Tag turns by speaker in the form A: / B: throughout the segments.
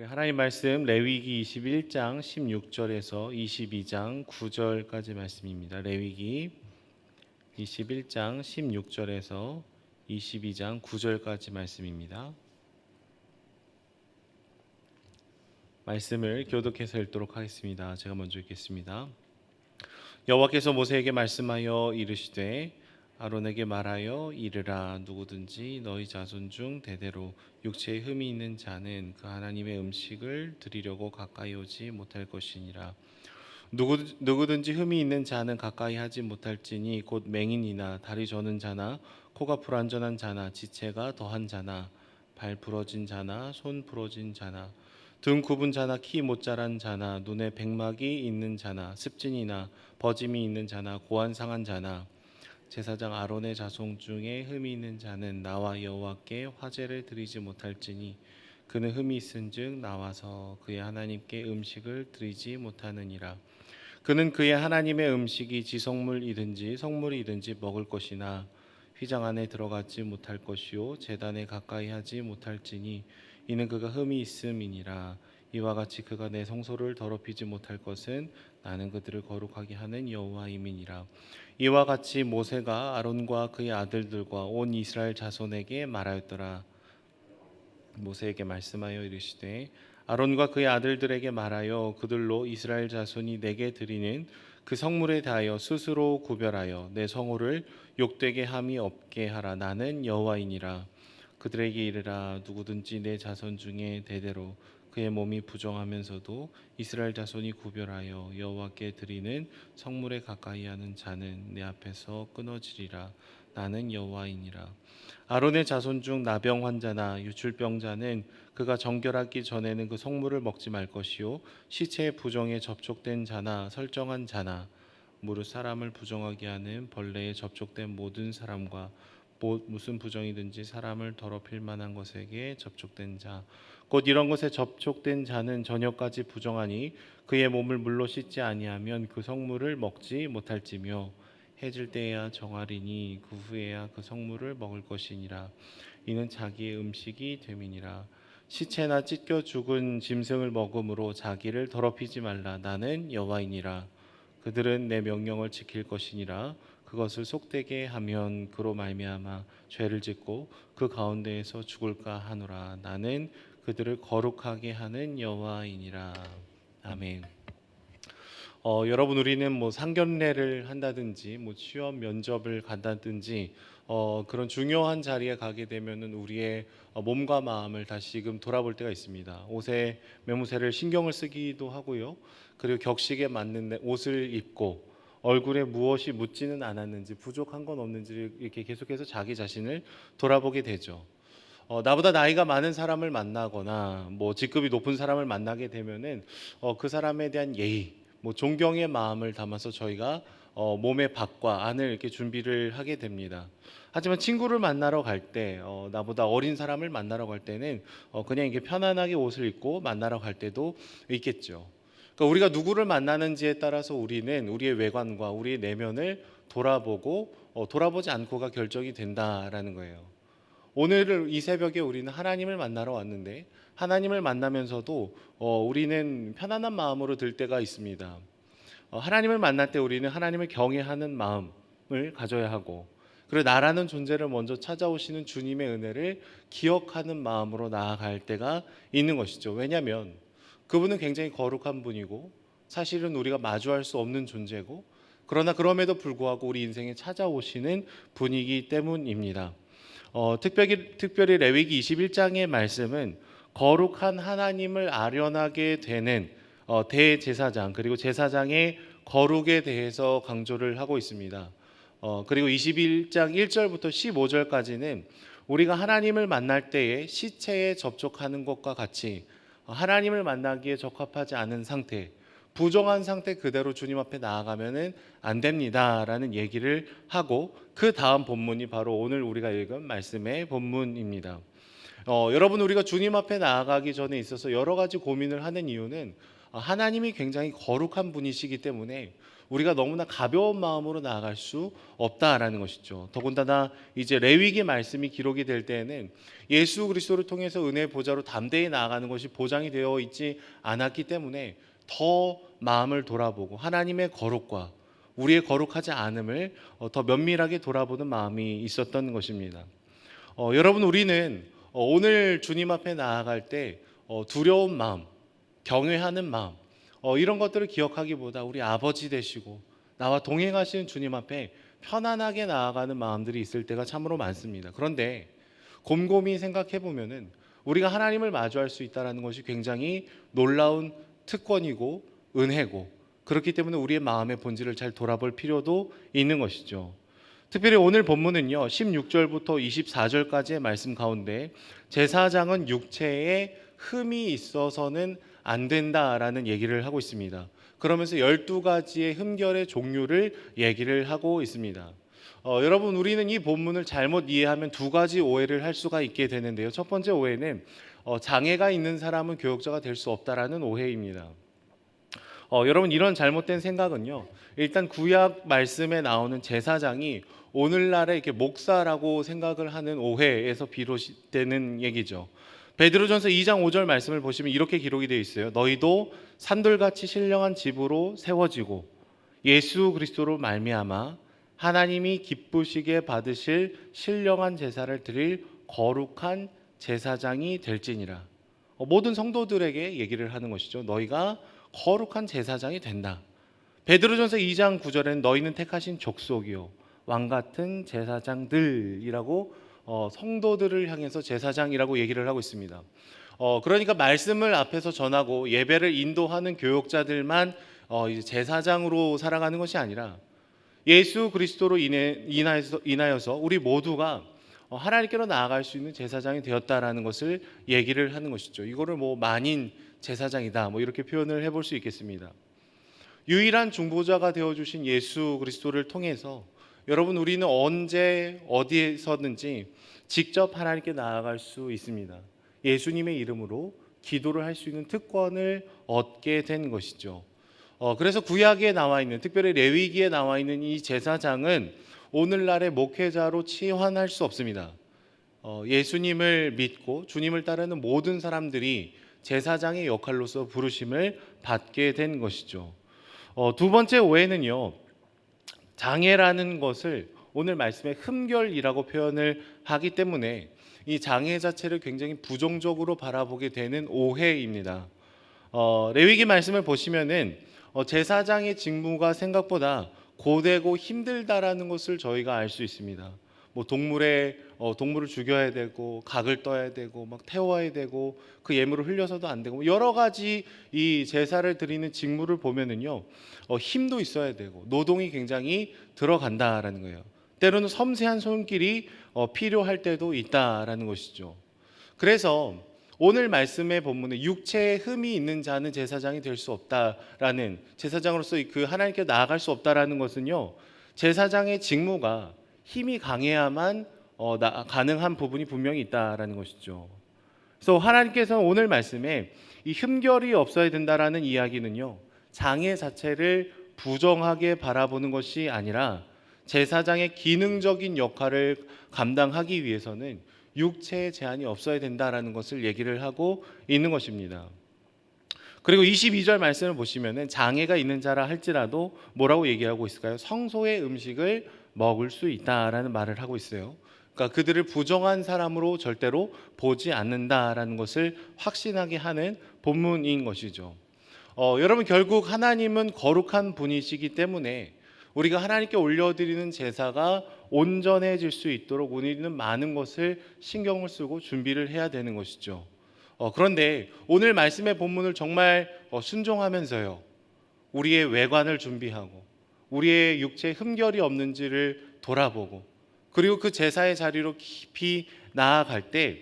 A: 하나님 말씀 레위기 21장 16절에서 22장 9절까지 말씀입니다. 레위기 21장 16절에서 22장 9절까지 말씀입니다. 말씀을 교독해서 읽도록 하겠습니다. 제가 먼저 읽겠습니다. 여호와께서 모세에게 말씀하여 이르시되 아론에게 말하여 이르라 누구든지 너희 자손 중 대대로 육체에 흠이 있는 자는 그 하나님의 음식을 드리려고 가까이 오지 못할 것이니라. 누구 누구든지 흠이 있는 자는 가까이 하지 못할지니 곧 맹인이나 다리 저는 자나 코가 불완전한 자나 지체가 더한 자나 발 부러진 자나 손 부러진 자나 등 굽은 자나 키 못 자란 자나 눈에 백막이 있는 자나 습진이나 버짐이 있는 자나 고안 상한 자나 제사장 아론의 자손 중에 흠이 있는 자는 나와 여호와께 화제를 드리지 못할지니 그는 흠이 있은즉 나와서 그의 하나님께 음식을 드리지 못하느니라. 그는 그의 하나님의 음식이 지성물이든지 성물이든지 먹을 것이나 휘장 안에 들어가지 못할 것이요 제단에 가까이 하지 못할지니 이는 그가 흠이 있음이니라. 이와 같이 그가 내 성소를 더럽히지 못할 것은 나는 그들을 거룩하게 하는 여호와임이니라. 이와 같이 모세가 아론과 그의 아들들과 온 이스라엘 자손에게 말하였더라. 모세에게 말씀하여 이르시되 아론과 그의 아들들에게 말하여 그들로 이스라엘 자손이 내게 드리는 그 성물에 대하여 스스로 구별하여 내 성호를 욕되게 함이 없게 하라. 나는 여호와이니라. 그들에게 이르라. 누구든지 내 자손 중에 대대로 그의 몸이 부정하면서도 이스라엘 자손이 구별하여 여호와께 드리는 성물에 가까이 하는 자는 내 앞에서 끊어지리라. 나는 여호와이니라. 아론의 자손 중 나병 환자나 유출병자는 그가 정결하기 전에는 그 성물을 먹지 말 것이요 시체의 부정에 접촉된 자나 설정한 자나 무릇 사람을 부정하게 하는 벌레에 접촉된 모든 사람과 뭐- 무슨 부정이든지 사람을 더럽힐 만한 것에게 접촉된 자, 곧 이런 것에 접촉된 자는 저녁까지 부정하니 그의 몸을 물로 씻지 아니하면 그 성물을 먹지 못할지며 해질 때에야 정하리니 그 후에야 그 성물을 먹을 것이니라. 이는 자기의 음식이 됨이니라. 시체나 찢겨 죽은 짐승을 먹음으로 자기를 더럽히지 말라. 나는 여호와이니라. 그들은 내 명령을 지킬 것이니라. 그것을 속되게 하면 그로 말미암아 죄를 짓고 그 가운데에서 죽을까 하노라 나는 그들을 거룩하게 하는 여호와이니라 아멘. 어, 여러분 우리는 뭐 상견례를 한다든지 뭐 취업 면접을 간다든지 어, 그런 중요한 자리에 가게 되면은 우리의 어, 몸과 마음을 다시금 돌아볼 때가 있습니다. 옷에 매무새를 신경을 쓰기도 하고요. 그리고 격식에 맞는 내- 옷을 입고 얼굴에 무엇이 묻지는 않았는지 부족한 건 없는지 이렇게 계속해서 자기 자신을 돌아보게 되죠. 어, 나보다 나이가 많은 사람을 만나거나 뭐 직급이 높은 사람을 만나게 되면은 어, 그 사람에 대한 예의, 뭐 존경의 마음을 담아서 저희가 어, 몸의 밖과 안을 이렇게 준비를 하게 됩니다. 하지만 친구를 만나러 갈 때, 어, 나보다 어린 사람을 만나러 갈 때는 어, 그냥 이게 편안하게 옷을 입고 만나러 갈 때도 있겠죠. 그러니까 우리가 누구를 만나는지에 따라서 우리는 우리의 외관과 우리의 내면을 돌아보고 어, 돌아보지 않고가 결정이 된다라는 거예요. 오늘 이 새벽에 우리는 하나님을 만나러 왔는데 하나님을 만나면서도 어, 우리는 편안한 마음으로 들 때가 있습니다. 어, 하나님을 만날 때 우리는 하나님을 경외하는 마음을 가져야 하고 그리고 나라는 존재를 먼저 찾아오시는 주님의 은혜를 기억하는 마음으로 나아갈 때가 있는 것이죠. 왜냐하면 그분은 굉장히 거룩한 분이고 사실은 우리가 마주할 수 없는 존재고 그러나 그럼에도 불구하고 우리 인생에 찾아오시는 분이기 때문입니다. 어, 특별히 특별히 레위기 21장의 말씀은 거룩한 하나님을 아련하게 되는 어, 대제사장 그리고 제사장의 거룩에 대해서 강조를 하고 있습니다. 어, 그리고 21장 1절부터 15절까지는 우리가 하나님을 만날 때에 시체에 접촉하는 것과 같이 하나님을 만나기에 적합하지 않은 상태, 부정한 상태 그대로 주님 앞에 나아가면은 안 됩니다라는 얘기를 하고 그 다음 본문이 바로 오늘 우리가 읽은 말씀의 본문입니다. 어, 여러분 우리가 주님 앞에 나아가기 전에 있어서 여러 가지 고민을 하는 이유는 어, 하나님이 굉장히 거룩한 분이시기 때문에 우리가 너무나 가벼운 마음으로 나아갈 수 없다라는 것이죠. 더군다나 이제 레위기 말씀이 기록이 될 때에는 예수 그리스도를 통해서 은혜 보좌로 담대히 나아가는 것이 보장이 되어 있지 않았기 때문에 더 마음을 돌아보고 하나님의 거룩과 우리의 거룩하지 않음을 어, 더 면밀하게 돌아보는 마음이 있었던 것입니다. 어, 여러분 우리는 어, 오늘 주님 앞에 나아갈 때 어, 두려운 마음, 경외하는 마음 어, 이런 것들을 기억하기보다 우리 아버지 되시고 나와 동행하시는 주님 앞에 편안하게 나아가는 마음들이 있을 때가 참으로 많습니다. 그런데 곰곰이 생각해 보면은 우리가 하나님을 마주할 수 있다라는 것이 굉장히 놀라운 특권이고 은혜고 그렇기 때문에 우리의 마음의 본질을 잘 돌아볼 필요도 있는 것이죠. 특별히 오늘 본문은요. 16절부터 24절까지의 말씀 가운데 제사장은 육체에 흠이 있어서는 안 된다라는 얘기를 하고 있습니다. 그러면서 12가지의 흠결의 종류를 얘기를 하고 있습니다. 어, 여러분 우리는 이 본문을 잘못 이해하면 두 가지 오해를 할 수가 있게 되는데요. 첫 번째 오해는 어, 장애가 있는 사람은 교역자가 될 수 없다라는 오해입니다. 어, 여러분 이런 잘못된 생각은요. 일단 구약 말씀에 나오는 제사장이 오늘날의 이렇게 목사라고 생각을 하는 오해에서 비롯되는 얘기죠. 베드로전서 2장 5절 말씀을 보시면 이렇게 기록이 되어 있어요. 너희도 산돌같이 신령한 집으로 세워지고 예수 그리스도로 말미암아 하나님이 기쁘시게 받으실 신령한 제사를 드릴 거룩한 제사장이 될지니라. 어, 모든 성도들에게 얘기를 하는 것이죠. 너희가 거룩한 제사장이 된다. 베드로전서 2장 9절에는 너희는 택하신 족속이요 왕 같은 제사장들이라고 어, 성도들을 향해서 제사장이라고 얘기를 하고 있습니다. 어, 그러니까 말씀을 앞에서 전하고 예배를 인도하는 교역자들만 어, 제사장으로 살아가는 것이 아니라 예수 그리스도로 인해 인하여서, 인하여서 우리 모두가 어, 하나님께로 나아갈 수 있는 제사장이 되었다라는 것을 얘기를 하는 것이죠. 이거를 뭐 만인 제사장이다 뭐 이렇게 표현을 해볼 수 있겠습니다. 유일한 중보자가 되어 주신 예수 그리스도를 통해서 여러분 우리는 언제 어디에서든지 직접 하나님께 나아갈 수 있습니다. 예수님의 이름으로 기도를 할 수 있는 특권을 얻게 된 것이죠. 어, 그래서 구약에 나와 있는 특별히 레위기에 나와 있는 이 제사장은 오늘날의 목회자로 치환할 수 없습니다. 어, 예수님을 믿고 주님을 따르는 모든 사람들이 제사장의 역할로서 부르심을 받게 된 것이죠. 어, 두 번째 오해는요. 장애라는 것을 오늘 말씀에 흠결이라고 표현을 하기 때문에 이 장애 자체를 굉장히 부정적으로 바라보게 되는 오해입니다. 어, 레위기 말씀을 보시면은 어, 제사장의 직무가 생각보다 고되고 힘들다라는 것을 저희가 알 수 있습니다. 뭐 동물의 어, 동물을 죽여야 되고 각을 떠야 되고 막 태워야 되고 그 예물을 흘려서도 안 되고 뭐 여러 가지 이 제사를 드리는 직무를 보면은요 어, 힘도 있어야 되고 노동이 굉장히 들어간다라는 거예요. 때로는 섬세한 손길이 어, 필요할 때도 있다라는 것이죠. 그래서 오늘 말씀의 본문에 육체에 흠이 있는 자는 제사장이 될 수 없다라는 제사장으로서 그 하나님께 나아갈 수 없다라는 것은요 제사장의 직무가 힘이 강해야만 어, 나, 가능한 부분이 분명히 있다라는 것이죠. 그래서 하나님께서 오늘 말씀에 이 흠결이 없어야 된다라는 이야기는요 장애 자체를 부정하게 바라보는 것이 아니라 제사장의 기능적인 역할을 감당하기 위해서는 육체의 제한이 없어야 된다라는 것을 얘기를 하고 있는 것입니다. 그리고 22절 말씀을 보시면은 장애가 있는 자라 할지라도 뭐라고 얘기하고 있을까요? 성소의 음식을 먹을 수 있다라는 말을 하고 있어요. 그러니까 그들을 부정한 사람으로 절대로 보지 않는다라는 것을 확신하게 하는 본문인 것이죠. 어, 여러분 결국 하나님은 거룩한 분이시기 때문에 우리가 하나님께 올려드리는 제사가 온전해질 수 있도록 우리는 많은 것을 신경을 쓰고 준비를 해야 되는 것이죠. 어, 그런데 오늘 말씀의 본문을 정말 어, 순종하면서요, 우리의 외관을 준비하고 우리의 육체에 흠결이 없는지를 돌아보고 그리고 그 제사의 자리로 깊이 나아갈 때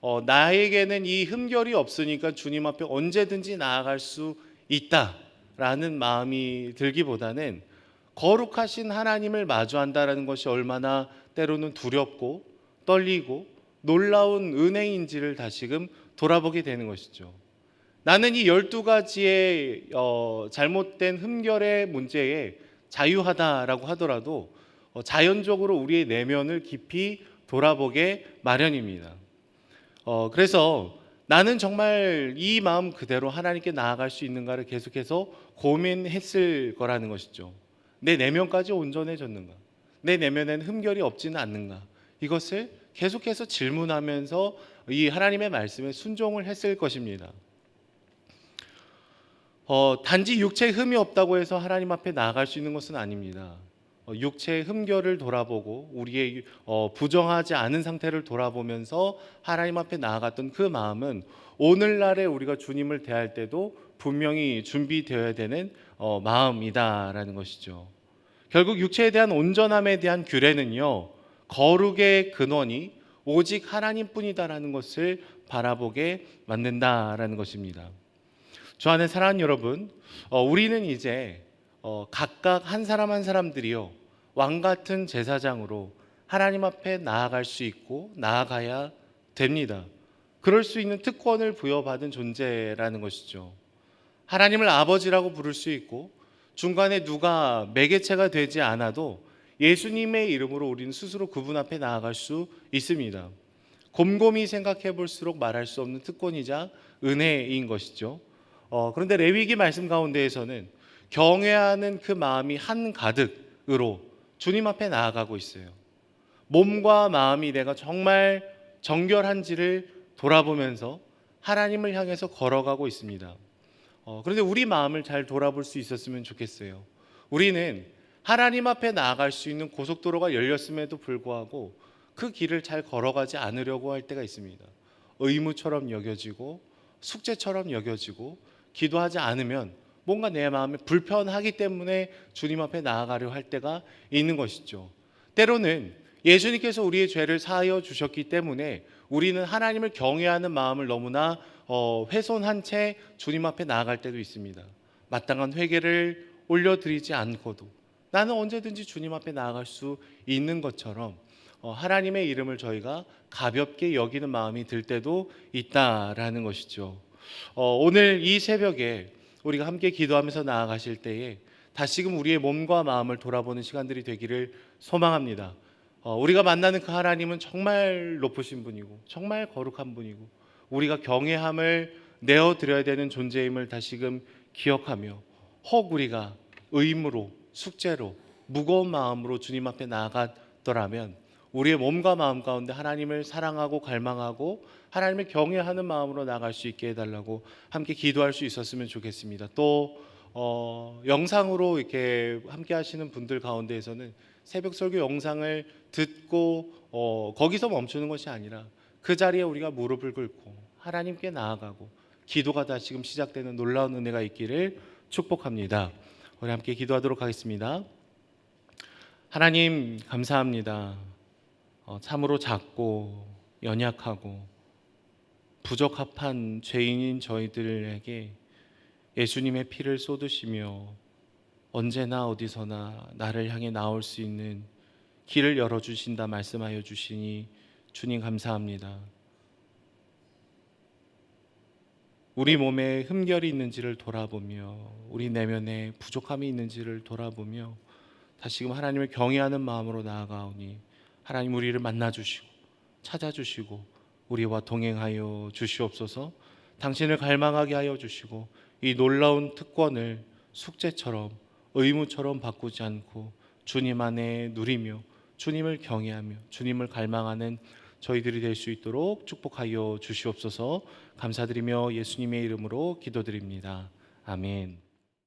A: 어, 나에게는 이 흠결이 없으니까 주님 앞에 언제든지 나아갈 수 있다라는 마음이 들기보다는 거룩하신 하나님을 마주한다라는 것이 얼마나 때로는 두렵고 떨리고 놀라운 은혜인지를 다시금 돌아보게 되는 것이죠. 나는 이 열두 가지의 어, 잘못된 흠결의 문제에 자유하다라고 하더라도 어, 자연적으로 우리의 내면을 깊이 돌아보게 마련입니다. 어, 그래서 나는 정말 이 마음 그대로 하나님께 나아갈 수 있는가를 계속해서 고민했을 거라는 것이죠. 내 내면까지 온전해졌는가? 내 내면에는 흠결이 없지는 않는가? 이것을 계속해서 질문하면서 이 하나님의 말씀에 순종을 했을 것입니다. 어, 단지 육체에 흠이 없다고 해서 하나님 앞에 나아갈 수 있는 것은 아닙니다. 어, 육체의 흠결을 돌아보고 우리의 어, 부정하지 않은 상태를 돌아보면서 하나님 앞에 나아갔던 그 마음은 오늘날에 우리가 주님을 대할 때도 분명히 준비되어야 되는 어, 마음이다라는 것이죠. 결국 육체에 대한 온전함에 대한 규례는요 거룩의 근원이 오직 하나님뿐이다라는 것을 바라보게 만든다라는 것입니다. 주 안에 사랑하는 여러분, 어, 우리는 이제 어, 각각 한 사람 한 사람들이요 왕 같은 제사장으로 하나님 앞에 나아갈 수 있고 나아가야 됩니다. 그럴 수 있는 특권을 부여받은 존재라는 것이죠. 하나님을 아버지라고 부를 수 있고 중간에 누가 매개체가 되지 않아도 예수님의 이름으로 우리는 스스로 그분 앞에 나아갈 수 있습니다. 곰곰이 생각해 볼수록 말할 수 없는 특권이자 은혜인 것이죠. 어, 그런데 레위기 말씀 가운데에서는 경외하는 그 마음이 한 가득으로 주님 앞에 나아가고 있어요. 몸과 마음이 내가 정말 정결한지를 돌아보면서 하나님을 향해서 걸어가고 있습니다. 어, 그런데 우리 마음을 잘 돌아볼 수 있었으면 좋겠어요. 우리는 하나님 앞에 나아갈 수 있는 고속도로가 열렸음에도 불구하고 그 길을 잘 걸어가지 않으려고 할 때가 있습니다. 의무처럼 여겨지고 숙제처럼 여겨지고 기도하지 않으면 뭔가 내 마음에 불편하기 때문에 주님 앞에 나아가려 할 때가 있는 것이죠. 때로는 예수님께서 우리의 죄를 사하여 주셨기 때문에 우리는 하나님을 경외하는 마음을 너무나 어, 훼손한 채 주님 앞에 나아갈 때도 있습니다. 마땅한 회개를 올려드리지 않고도 나는 언제든지 주님 앞에 나아갈 수 있는 것처럼 어, 하나님의 이름을 저희가 가볍게 여기는 마음이 들 때도 있다라는 것이죠. 어, 오늘 이 새벽에 우리가 함께 기도하면서 나아가실 때에 다시금 우리의 몸과 마음을 돌아보는 시간들이 되기를 소망합니다. 어, 우리가 만나는 그 하나님은 정말 높으신 분이고 정말 거룩한 분이고 우리가 경외함을 내어 드려야 되는 존재임을 다시금 기억하며 혹 우리가 의무로 숙제로 무거운 마음으로 주님 앞에 나아갔더라면 우리의 몸과 마음 가운데 하나님을 사랑하고 갈망하고 하나님을 경외하는 마음으로 나갈 수 있게 해달라고 함께 기도할 수 있었으면 좋겠습니다. 또 어, 영상으로 이렇게 함께 하시는 분들 가운데에서는 새벽 설교 영상을 듣고 어, 거기서 멈추는 것이 아니라 그 자리에 우리가 무릎을 꿇고 하나님께 나아가고 기도가 다시금 시작되는 놀라운 은혜가 있기를 축복합니다. 우리 함께 기도하도록 하겠습니다. 하나님 감사합니다. 어, 참으로 작고 연약하고 부적합한 죄인인 저희들에게 예수님의 피를 쏟으시며 언제나 어디서나 나를 향해 나올 수 있는 길을 열어 주신다 말씀하여 주시니 주님 감사합니다. 우리 몸에 흠결이 있는지를 돌아보며 우리 내면에 부족함이 있는지를 돌아보며 다시금 하나님을 경외하는 마음으로 나아가오니 하나님 우리를 만나 주시고 찾아 주시고 우리와 동행하여 주시옵소서. 당신을 갈망하게 하여 주시고 이 놀라운 특권을 숙제처럼 의무처럼 바꾸지 않고 주님 안에 누리며 주님을 경외하며 주님을 갈망하는 저희들이 될 수 있도록 축복하여 주시옵소서. 감사드리며 예수님의 이름으로 기도드립니다. 아멘.